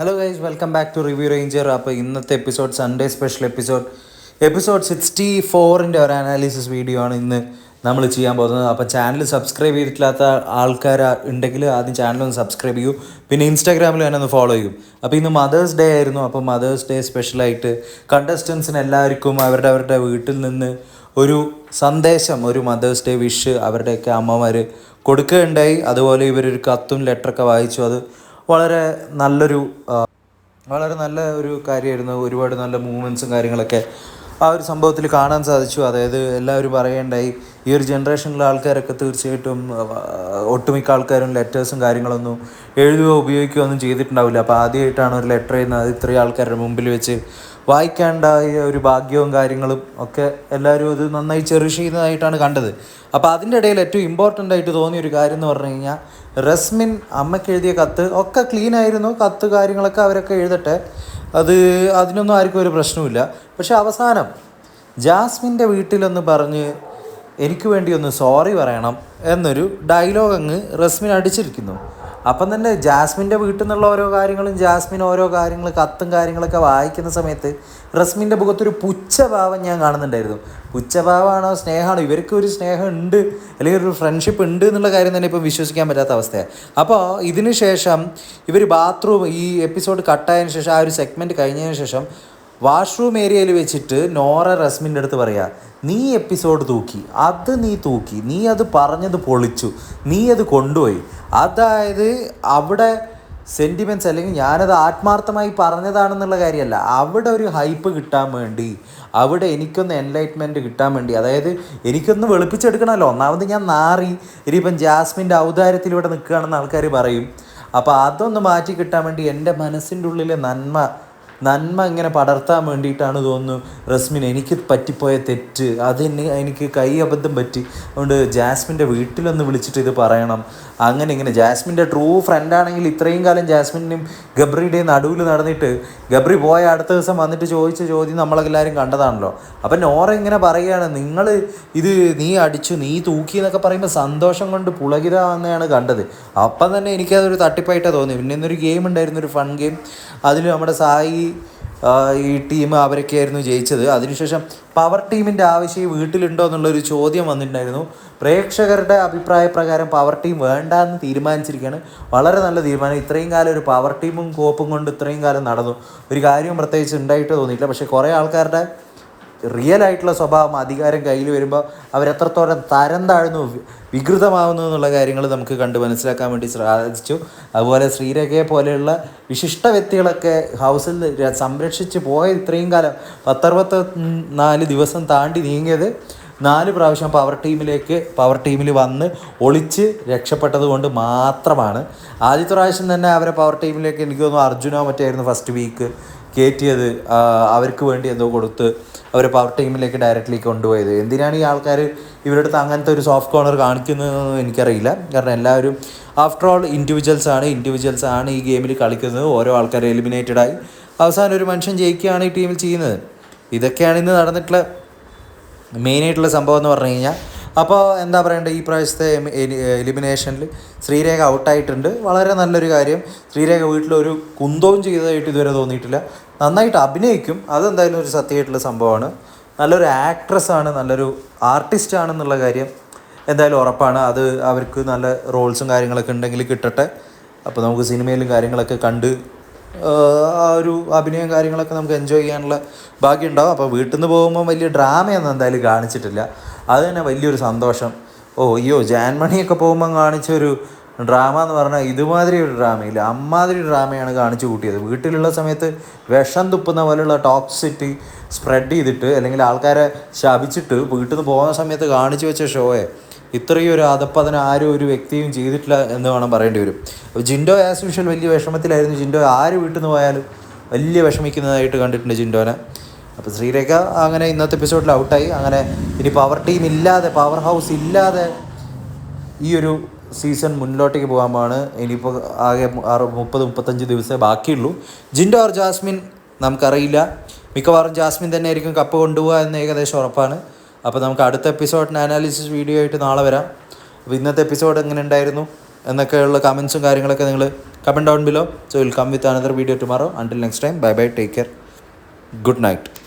Hello guys welcome back to review ranger അപ്പോൾ ഇന്നത്തെ episode Sunday special episode episode sixty ഫോറിന്റെ ഒരു analysis video ആണ് ഇന്ന് നമ്മൾ ചെയ്യാൻ പോകുന്നത്. അപ്പോൾ ചാനൽ സബ്സ്ക്രൈബ് ചെയ്തിട്ടില്ലാത്ത ആൾക്കാർ ഉണ്ടെങ്കിൽ ആദ്യം ചാനൽ ഒന്ന് സബ്സ്ക്രൈബ് ചെയ്യൂ. പിന്നെ ഇൻസ്റ്റാഗ്രാമിൽ തന്നെ ഒന്ന് ഫോളോ ചെയ്യും. അപ്പോൾ ഇന്ന് മദേഴ്സ് ഡേ ആയിരുന്നു. അപ്പോൾ മദേഴ്സ് ഡേ സ്പെഷ്യലായിട്ട് കണ്ടസ്റ്റൻസിന് എല്ലാവർക്കും അവരുടെ അവരുടെ വീട്ടിൽ നിന്ന് ഒരു സന്ദേശം ഒരു മദേഴ്സ് ഡേ വിഷ് അവരുടെയൊക്കെ അമ്മമാർ കൊടുക്കുകയുണ്ടായി. അതുപോലെ ഇവരൊരു കത്തും ലെറ്ററൊക്കെ വായിച്ചു. അത് വളരെ നല്ലൊരു വളരെ നല്ല ഒരു കാര്യമായിരുന്നു. ഒരുപാട് നല്ല മൂവ്മെന്റ്സും കാര്യങ്ങളൊക്കെ ആ ഒരു സംഭവത്തിൽ കാണാൻ സാധിച്ചു. അതായത് എല്ലാവരും പറയേണ്ടായി ഈ ഒരു ജനറേഷനിലെ ആൾക്കാരൊക്കെ തീർച്ചയായിട്ടും ഒട്ടുമിക്ക ആൾക്കാരും ലെറ്റേഴ്സും കാര്യങ്ങളൊന്നും എഴുതുകയോ ഉപയോഗിക്കുകയോ ഒന്നും ചെയ്തിട്ടുണ്ടാവില്ല. അപ്പോൾ ആദ്യമായിട്ടാണ് ഒരു ലെറ്റർ ചെയ്യുന്നത് ഇത്രയും ആൾക്കാരുടെ മുമ്പിൽ വെച്ച് വായിക്കാണ്ടായ ഒരു ഭാഗ്യവും കാര്യങ്ങളും ഒക്കെ എല്ലാവരും അത് നന്നായി ചെറിഷ് ചെയ്യുന്നതായിട്ടാണ് കണ്ടത്. അപ്പോൾ അതിന്റെ ഇടയിൽ ഏറ്റവും ഇമ്പോർട്ടന്റ് ആയിട്ട് തോന്നിയ ഒരു കാര്യം എന്ന് പറഞ്ഞു കഴിഞ്ഞാൽ റസ്മിൻ അമ്മയ്ക്ക് എഴുതിയ കത്ത് ഒക്കെ ക്ലീൻ ആയിരുന്നു. കത്ത് കാര്യങ്ങളൊക്കെ അവരൊക്കെ എഴുതട്ടെ. അത് അതിനൊന്നും ആർക്കും ഒരു പ്രശ്നവുമില്ല. പക്ഷെ അവസാനം ജാസ്മിന്റെ വീട്ടിലൊന്ന് പറഞ്ഞ് എനിക്ക് വേണ്ടി ഒന്ന് സോറി പറയണം എന്നൊരു ഡയലോഗ് അങ്ങ് റസ്മിൻ അടിച്ചിരിക്കുന്നു. അപ്പം തന്നെ ജാസ്മിന്റെ വീട്ടിൽ നിന്നുള്ള ഓരോ കാര്യങ്ങളും ജാസ്മിൻ ഓരോ കാര്യങ്ങൾ കത്തും കാര്യങ്ങളൊക്കെ വായിക്കുന്ന സമയത്ത് റസ്മിന്റെ മുഖത്തൊരു പുച്ഛഭാവം ഞാൻ കാണുന്നുണ്ടായിരുന്നു. പുച്ഛഭാവമാണോ സ്നേഹമാണോ? ഇവർക്ക് ഒരു സ്നേഹം ഉണ്ട് അല്ലെങ്കിൽ ഒരു ഫ്രണ്ട്ഷിപ്പ് ഉണ്ട് എന്നുള്ള കാര്യം തന്നെ ഇപ്പം വിശ്വസിക്കാൻ പറ്റാത്ത അവസ്ഥയാണ് അപ്പോൾ ഇതിന് ശേഷം ഇവർ ബാത്റൂം ഈ എപ്പിസോഡ് കട്ടായതിനു ശേഷം ആ ഒരു സെഗ്മെന്റ് കഴിഞ്ഞതിന് ശേഷം വാഷ്റൂം ഏരിയയിൽ വെച്ചിട്ട് നോറ റസ്മിന്റെ അടുത്ത് പറയാ നീ എപ്പിസോഡ് തൂക്കി അത് നീ തൂക്കി നീ അത് പറഞ്ഞത് പൊളിച്ചു നീ അത് കൊണ്ടുപോയി. അതായത് അവിടെ സെന്റിമെന്റ്സ് അല്ലെങ്കിൽ ഞാനത് ആത്മാർത്ഥമായി പറഞ്ഞതാണെന്നുള്ള കാര്യമല്ല. അവിടെ ഒരു ഹൈപ്പ് കിട്ടാൻ വേണ്ടി അവിടെ എനിക്കൊന്ന് എൻലൈറ്റ്മെന്റ് കിട്ടാൻ വേണ്ടി അതായത് എനിക്കൊന്ന് വെളുപ്പിച്ചെടുക്കണമല്ലോ. ഒന്നാമത് ഞാൻ നാറി ഇനിയിപ്പം ജാസ്മിന്റെ ഇവിടെ നിൽക്കുകയാണെന്ന് ആൾക്കാർ പറയും. അപ്പോൾ അതൊന്ന് മാറ്റി കിട്ടാൻ വേണ്ടി എന്റെ മനസ്സിന്റെ ഉള്ളിലെ നന്മ നന്മ ഇങ്ങനെ പടർത്താൻ വേണ്ടിയിട്ടാണ് തോന്നുന്നു റസ്മിൻ എനിക്ക് പറ്റിപ്പോയ തെറ്റ്. അത് എനിക്ക് കൈ അബദ്ധം പറ്റി. അതുകൊണ്ട് ജാസ്മിന്റെ വീട്ടിലൊന്ന് വിളിച്ചിട്ട് ഇത് പറയണം. അങ്ങനെ ഇങ്ങനെ. ജാസ്മിന്റെ ട്രൂ ഫ്രണ്ട് ആണെങ്കിൽ ഇത്രയും കാലം ജാസ്മിനും ഗബ്രിയുടെയും നടുവിൽ നടന്നിട്ട് ഗബ്രി പോയ അടുത്ത ദിവസം വന്നിട്ട് ചോദിച്ച ചോദ്യം നമ്മളെല്ലാവരും കണ്ടതാണല്ലോ. അപ്പം നോറ ഇങ്ങനെ പറയുകയാണ് നിങ്ങൾ ഇത് നീ അടിച്ചു നീ തൂക്കി എന്നൊക്കെ പറയുമ്പോൾ സന്തോഷം കൊണ്ട് പുളകിതമാണെന്നാണ് കണ്ടത്. അപ്പം തന്നെ എനിക്കതൊരു തട്ടിപ്പായിട്ടാണ് തോന്നി പിന്നെ ഇന്നൊരു ഗെയിം ഉണ്ടായിരുന്നു ഒരു ഫൺ ഗെയിം അതിൽ നമ്മുടെ സായി ഈ ടീം അവരൊക്കെയായിരുന്നു ജയിച്ചത്. അതിനുശേഷം പവർ ടീമിന്റെ ആവശ്യം വീട്ടിലുണ്ടോ എന്നുള്ളൊരു ചോദ്യം വന്നിട്ടുണ്ടായിരുന്നു. പ്രേക്ഷകരുടെ അഭിപ്രായ പ്രകാരം പവർ ടീം വേണ്ട എന്ന് തീരുമാനിച്ചിരിക്കുകയാണ്. വളരെ നല്ല തീരുമാനം. ഇത്രയും കാലം ഒരു പവർ ടീമും കോപ്പും കൊണ്ട് ഇത്രയും കാലം നടന്നു. ഒരു കാര്യവും പ്രത്യേകിച്ച് ഉണ്ടായിട്ട് തോന്നിയില്ല പക്ഷേ കുറേ ആൾക്കാരുടെ റിയൽ ആയിട്ടുള്ള സ്വഭാവം അധികാരം കയ്യിൽ വരുമ്പോൾ അവരെത്രത്തോളം തരം താഴ്ന്നു വികൃതമാവുന്നു എന്നുള്ള കാര്യങ്ങൾ നമുക്ക് കണ്ട് മനസ്സിലാക്കാൻ വേണ്ടി സാധിച്ചു. അതുപോലെ ശ്രീരേഖയെ പോലെയുള്ള വിശിഷ്ട വ്യക്തികളൊക്കെ ഹൗസിൽ സംരക്ഷിച്ച് പോയ ഇത്രയും കാലം പത്തറുപത്തി നാല് ദിവസം താണ്ടി നീങ്ങിയത് നാല് പ്രാവശ്യം പവർ ടീമിലേക്ക് പവർ ടീമിൽ വന്ന് ഒളിച്ച് രക്ഷപ്പെട്ടത് കൊണ്ട് മാത്രമാണ്. ആദ്യത്തെ പ്രാവശ്യം തന്നെ അവരെ പവർ ടീമിലേക്ക് എനിക്ക് തോന്നുന്നു അർജുനോ മറ്റായിരുന്നു ഫസ്റ്റ് വീക്ക് കയറ്റിയത് അവർക്ക് വേണ്ടി എന്തോ കൊടുത്ത് അവരെ പവർ ടീമിലേക്ക് ഡയറക്റ്റ്ലി കൊണ്ടുപോയത്. എന്തിനാണ് ഈ ആൾക്കാർ ഇവരുടെ അടുത്ത് അങ്ങനത്തെ ഒരു സോഫ്റ്റ് കോർണർ കാണിക്കുന്നതെന്ന് എനിക്കറിയില്ല. കാരണം എല്ലാവരും ആഫ്റ്റർ ഓൾ ഇൻഡിവിജ്വൽസ് ആണ്. ഇൻഡിവിജ്വൽസ് ആണ് ഈ ഗെയിമിൽ കളിക്കുന്നത്. ഓരോ ആൾക്കാർ എലിമിനേറ്റഡ് ആയി. അവസാനം ഒരു മനുഷ്യൻ ജയിക്കുകയാണ് ഈ ടീമിൽ ചെയ്യുന്നത്. ഇതൊക്കെയാണ് ഇന്ന് നടന്നിട്ടുള്ള മെയിനായിട്ടുള്ള സംഭവം എന്ന് പറഞ്ഞു കഴിഞ്ഞാൽ അപ്പോൾ എന്താ പറയണ്ടത് ഈ പ്രാവശ്യത്തെ എലിമിനേഷനിൽ ശ്രീരേഖ ഔട്ടായിട്ടുണ്ട്. വളരെ നല്ലൊരു കാര്യം. ശ്രീരേഖ വീട്ടിലൊരു കുന്തവും ചെയ്തതായിട്ട് ഇതുവരെ തോന്നിയിട്ടില്ല. നന്നായിട്ട് അഭിനയിക്കും. അതെന്തായാലും ഒരു സത്യമായിട്ടുള്ള സംഭവമാണ്. നല്ലൊരു ആക്ട്രസ് ആണ് നല്ലൊരു ആർട്ടിസ്റ്റ് ആണെന്നുള്ള കാര്യം എന്തായാലും ഉറപ്പാണ്. അത് അവർക്ക് നല്ല റോൾസും കാര്യങ്ങളൊക്കെ ഉണ്ടെങ്കിൽ കിട്ടട്ടെ. അപ്പോൾ നമുക്ക് സിനിമയിലും കാര്യങ്ങളൊക്കെ കണ്ട് ആ ഒരു അഭിനയം കാര്യങ്ങളൊക്കെ നമുക്ക് എൻജോയ് ചെയ്യാനുള്ള ബാക്കിയുണ്ടാവും അപ്പോൾ വീട്ടിൽ നിന്ന് പോകുമ്പോൾ വലിയ ഡ്രാമയൊന്നും എന്തായാലും കാണിച്ചിട്ടില്ല. അത് തന്നെ വലിയൊരു സന്തോഷം. ഓ അയ്യോ ജാൻമണിയൊക്കെ പോകുമ്പോൾ കാണിച്ചൊരു ഡ്രാമ എന്ന് പറഞ്ഞാൽ ഇതുമാതിരി ഒരു ഡ്രാമയില്ല. അമ്മാതിരി ഡ്രാമയാണ് കാണിച്ചു കൂട്ടിയത്. വീട്ടിലുള്ള സമയത്ത് വിഷം തുപ്പുന്ന പോലെയുള്ള ടോക്സിറ്റി സ്പ്രെഡ് ചെയ്തിട്ട് അല്ലെങ്കിൽ ആൾക്കാരെ ശപിച്ചിട്ട് വീട്ടിൽ നിന്ന് പോകുന്ന സമയത്ത് കാണിച്ചു വെച്ച ഷോയെ ഇത്രയും ഒരു അതപ്പതിന് ആരും ഒരു വ്യക്തിയും ചെയ്തിട്ടില്ല എന്ന് വേണം പറയേണ്ടി വരും. അപ്പോൾ ജിൻഡോ ആസ് യൂഷ്വൽ വലിയ വിഷമത്തിലായിരുന്നു. ജിൻഡോ ആര് വീട്ടിൽ നിന്ന് പോയാലും വലിയ വിഷമിക്കുന്നതായിട്ട് കണ്ടിട്ടുണ്ട് ജിൻഡോനെ. അപ്പോൾ ശ്രീരേഖ അങ്ങനെ ഇന്നത്തെ എപ്പിസോഡിൽ ഔട്ടായി അങ്ങനെ ഇനി പവർ ടീം ഇല്ലാതെ പവർ ഹൗസ് ഇല്ലാതെ ഈ ഒരു സീസൺ മുന്നോട്ടേക്ക് പോകാൻ പോവാണ്. ഇനിയിപ്പോൾ ആകെ മുപ്പത് മുപ്പത്തഞ്ച് ദിവസമേ ബാക്കിയുള്ളൂ. ജിൻഡോ ഓർ ജാസ്മിൻ നമുക്കറിയില്ല. മിക്കവാറും ജാസ്മിൻ തന്നെ ആയിരിക്കും കപ്പ് കൊണ്ടുപോകുക എന്ന് ഏകദേശം ഉറപ്പാണ്. അപ്പോൾ നമുക്ക് അടുത്ത എപ്പിസോഡിന് അനാലിസിസ് വീഡിയോ ആയിട്ട് നാളെ വരാം. അപ്പോൾ ഇന്നത്തെ എപ്പിസോഡ് എങ്ങനെ ഉണ്ടായിരുന്നു എന്നൊക്കെയുള്ള കമൻസും കാര്യങ്ങളൊക്കെ നിങ്ങൾ comment down below so will come with another video tomorrow until next time bye bye take care good night